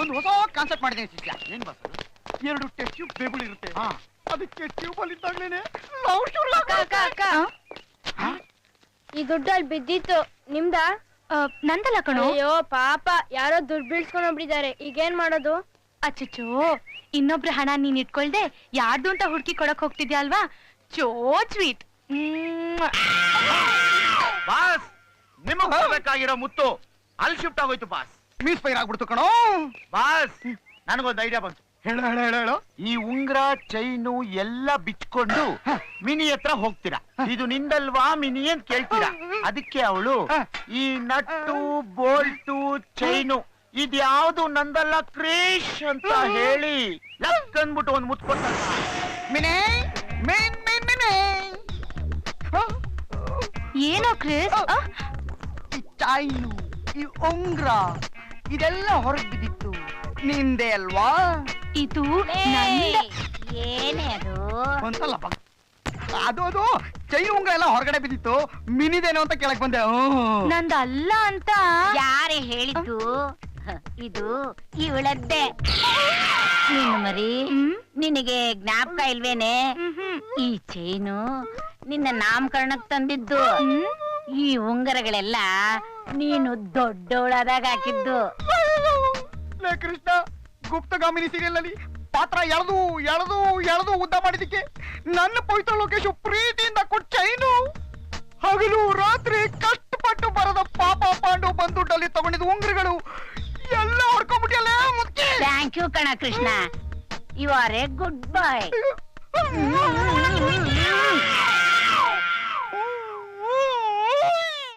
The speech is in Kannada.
ಒಂದು ಹೊಸ ಕಾನ್ಸೆಪ್ಟ್ ಮಾಡಿದ್ದೀನಿ ಶಿಷ್ಯ. ಏನ್ ಬಸ್ ಎರಡು ಟೆಸ್ಟ್ ಟ್ಯೂಬ್ ಬೇಬಲ್ ಇರುತ್ತೆ. ಹಾ. ಅದಕ್ಕೆ ಟ್ಯೂಬ್ ಅಲ್ಲಿ ಇದ್ದಾಗ್ಲೇನೆ ಲವ್ ಶುರು ಈ ದುಡ್ಡು ಅಲ್ಲಿ ಬಿದ್ದಿತ್ತು. ನಿಮ್ದ? ನಂದಲ್ಲ ಕಣೋ. ಅಯ್ಯೋ ಪಾಪ. ಯಾರೋ ದುಡ್ಡು ಬೀಳ್ಸ್ಕೊಂಡ್ ಈಗ ಈಗೇನ್ ಮಾಡೋದು? ಅಚ್ಚು ಇನ್ನೊಬ್ರ ಹಣ ನೀನ್ ಇಟ್ಕೊಳ್ದೆ ಯಾರ್ದು ಅಂತ ಹುಡುಕಿ ಕೊಡಕ್ ಹೋಗ್ತಿದ್ಯಾ ಅಲ್ವಾ? ಚೋ ಸ್ವೀಟ್ ಬಾಸ್ ನಿಮಗ್ ಹೋಗ್ಬೇಕಾಗಿರೋ ಮುತ್ತು ಅಲ್ಲಿ ಶಿಫ್ಟ್ ಆಗೋಯ್ತು ಬಾಸ್. ಮೀಸ್ ಫೈರ್ ಆಗ್ಬಿಡ್ತು ಕಣೋ. ಬಾಸ್ ನನಗೊಂದು ಐಡಿಯಾ ಬಂತು. ಹೇಳು ಹೇಳು ಹೇಳು ಹೇಳು. ಈ ಉಂಗ್ರ ಚೈನು ಎಲ್ಲ ಬಿಚ್ಕೊಂಡು ಮಿನಿ ಹತ್ರ ಹೋಗ್ತೀರಾ? ಇದು ನಿಂದಲ್ವಾ ಮಿನಿ ಅಂತ ಕೇಳ್ತೀರಾ? ಅದಕ್ಕೆ ಅವಳು. ಈ ನಟ್ಟು ಬೋಲ್ಟು ಚೈನು ಇದ್ಯಾವ್ದು ನಂದಲ್ಲ ಕ್ರೇಷ್ ಅಂತ ಹೇಳಿ ಲಕ್ ಅಂದ್ಬಿಟ್ಟು ಒಂದ್ ಮುತ್ ಮಿನಿ ಮೇನ್ ಮೇನ್ ಮಿನಿ. ಏನೋ ಕ್ರಿಸ್ ಈ ಚೈನು ಈ ಉಂಗ್ರ. ಇದೆಲ್ಲ ಹೊರಗೆ ಬಿದ್ದಿತ್ತು ನಿಂದೆ ಅಲ್ವಾ? ಇದು ನಂದ ಏನೇ ಅದು? ಒಂದ್ಸಲ ಬಾ. ಅದು ಅದು ಚೈನು ಉಂಗ್ರ ಎಲ್ಲ ಹೊರಗಡೆ ಬಿದ್ದಿತ್ತು. ಮಿನಿದೇನೋ ಅಂತ ಕೇಳಕ್ ಬಂದೆ. ಹ್ಮ್. ನಂದಲ್ಲ ಅಂತ. ಯಾರೇ ಹೇಳಿದ್ದು? ಹ, ಇದು ಇವಳದ್ದೆ. ನೀನು ಮರಿ ಹ್ಮ್? ನಿನಗೆ ಜ್ಞಾಪಕ ಇಲ್ವೇನೆ? ಮ್ಹ್ಮ್. ಈ ಚೈನು ನಿನ್ನ ನಾಮಕರಣಕ್ ತಂದಿದ್ದು. ಈ ಉಂಗರಗಳೆಲ್ಲ ನೀನು ದೊಡ್ಡೋಳದಾಗ ಹಾಕಿದ್ದು. ಲೇ ಕೃಷ್ಣ ಗುಪ್ತಗಾಮಿನಿ ಸೀರಿಯಲ್ ಅಲ್ಲಿ ಪಾತ್ರ ಎಳೆದು ಎಳೆದು ಎಳೆದು ಉದ್ದ ಮಾಡಿದಕ್ಕೆ ನನ್ನ ಪವಿತ್ರ ಲೋಕೇಶ್ ಪ್ರೀತಿಯಿಂದ ಕೊಟ್ಟ ಚೈನು. ಹಗಲು ರಾತ್ರಿ ಕಷ್ಟಪಟ್ಟು ಬರದ ಪಾಪ ಪಾಂಡು ಬಂದುಡ್ಡಲ್ಲಿ ತಗೊಂಡಿದ್ದ ಉಂಗ್ರಗಳು ಎಲ್ಲ ಹೊಡ್ಕೊಂಡ್ಬಿಟ್ಟಿಯಲ್ಲ ಮುಖ್ಯ ಥ್ಯಾಂಕ್ ಯು ಕಣ Krishna. You are a good boy